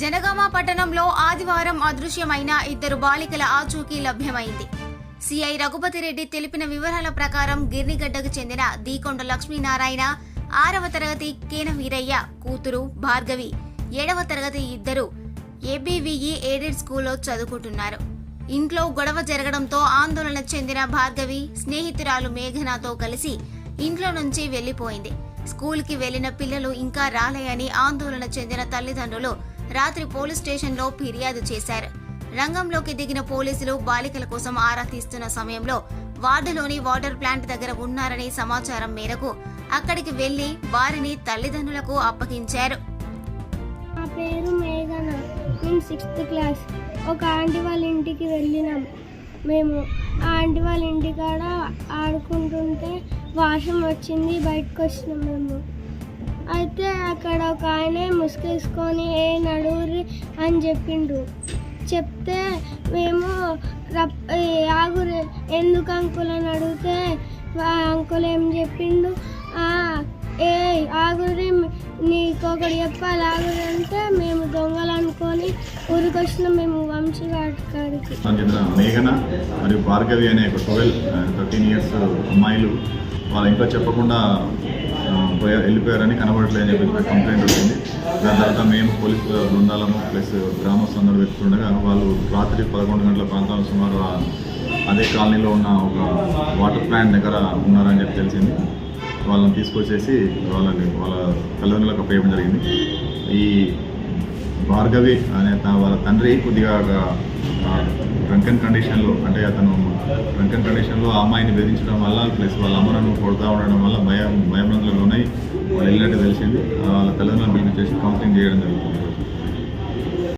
జనగామ పట్టణంలో ఆదివారం అదృశ్యమైన ఇద్దరు బాలికల ఆచూకీ లభ్యమైంది. సిఐ రఘుపతిరెడ్డి తెలిపిన వివరాల ప్రకారం గిర్నిగడ్డకు చెందిన దీకొండ లక్ష్మీనారాయణ ఆరవ తరగతి కేన వీరయ్య కూతురు భార్గవి ఏడవ తరగతి ఇద్దరు ఏబీవీఈ ఎయిడెడ్ స్కూల్లో చదువుకుంటున్నారు. ఇంట్లో గొడవ జరగడంతో ఆందోళన చెందిన భార్గవి స్నేహితురాలు మేఘనాతో కలిసి ఇంట్లో నుంచి వెళ్ళిపోయింది స్కూల్కి వెళ్ళిన పిల్లలు ఇంకా రాలేయని ఆందోళన చెందిన తల్లిదండ్రులు రాత్రి పోలీస్ స్టేషన్లో ఫిర్యాదు చేశారు. రంగంలోకి దిగిన పోలీసులు బాలికల కోసం ఆరా తీస్తున్న సమయంలో వార్డులోని వాటర్ ప్లాంట్ దగ్గర ఉన్నారని సమాచారం మేరకు అక్కడికి వెళ్ళి వారిని తల్లిదండ్రులకు అప్పగించారు. నా పేరు మేఘన. మేము సిక్స్త్ క్లాస్ ఒక ఆంటీ వాళ్ళ ఇంటికి వెళ్ళినాం. మేము ఆ ఆంటీ వాళ్ళ ఇంటికాడ ఆడుకుంటుంటే వాషం వచ్చింది బయటకు వచ్చినాం మేము. అయితే అక్కడ ఒక ఆయన ముసుకేసుకొని ఏ నడువురి అని చెప్పిండు. చెప్తే మేము రప్ ఆగురు ఎందుకు అంకుల్ అని అడిగితే అంకుల్ ఏం చెప్పిండు? ఏ ఆగురి నీకు ఒకటి చెప్పాలి ఆగురి అంటే మేము దొంగలు అనుకొని ఊరికొచ్చిన మేము వంశీ వాటికాడికి మేఘన మరియు భార్గవి అనే ఒక ట్వెల్వ్ థర్టీన్ ఇయర్స్ అమ్మాయిలు వాళ్ళ ఇంట్లో చెప్పకుండా ఆ, పోయా వెళ్ళిపోయారని కనబడట్లేదని చెప్పి కంప్లైంట్ వచ్చింది. దాని తర్వాత మేము పోలీస్ బృందాలము ప్లస్ గ్రామస్తులందరూ వెతుకుండగా వాళ్ళు రాత్రి పదకొండు గంటల ప్రాంతంలో సుమారు అదే కాలనీలో ఉన్న ఒక వాటర్ ప్లాంట్ దగ్గర ఉన్నారని చెప్పి తెలిసింది. వాళ్ళని తీసుకొచ్చేసి వాళ్ళని వాళ్ళ తల్లిదండ్రులకు అప్పేయడం జరిగింది. ఈ భార్గవి అనే త- వాళ్ళ తండ్రి కొద్దిగా డ్రంకన్ కండిషన్లో అంటే అతను డ్రంకన్ కండిషన్లో ఆ అమ్మాయిని బెదిరించడం వల్ల ప్లస్ వాళ్ళ అమ్మను కొడతా ఉండడం వల్ల భయం భయభ్రంతులు ఉన్నాయి. వాళ్ళు వెళ్ళినట్టు తెలిసింది. వాళ్ళ తల్లిదండ్రులను పిలిపించేసి కౌన్సిలింగ్ చేయడం జరుగుతుంది.